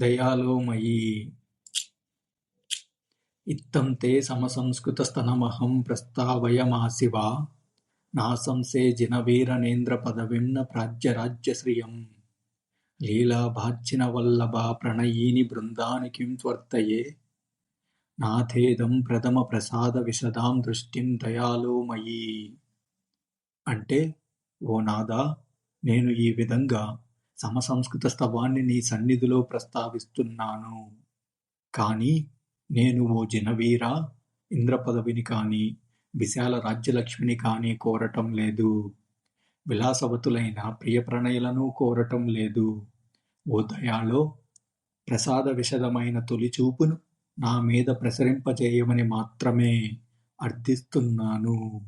దయాలోమయీ ఇత్తం తే సమసంస్కృతస్తనమహం ప్రస్తావయమాసివా. నాసంసే జినవీరనేంద్ర పదవిం న ప్రాజ్యరాజ్యశ్రియం. లీలాభాచ్చినవల్లభా ప్రణయీని బృందానికిం త్వర్తయే. నాథేదం ప్రథమ ప్రసాద విశదాం దృష్టిం దయాలోమయీ అంటే ఓ నాదా నేను ఈ విధంగా సమసంస్కృత స్తవాన్ని నీ సన్నిధిలో ప్రస్తావిస్తున్నాను. కానీ నేను ఓ జనవీర ఇంద్రపదవిని కానీ విశాల రాజ్యలక్ష్మిని కానీ కోరటం లేదు. విలాసవతులైన ప్రియప్రణయులను కోరటం లేదు. ఓ దయాలో ప్రసాద విషదమైన తొలి చూపును నా మీద ప్రసరింపజేయమని మాత్రమే అర్థిస్తున్నాను.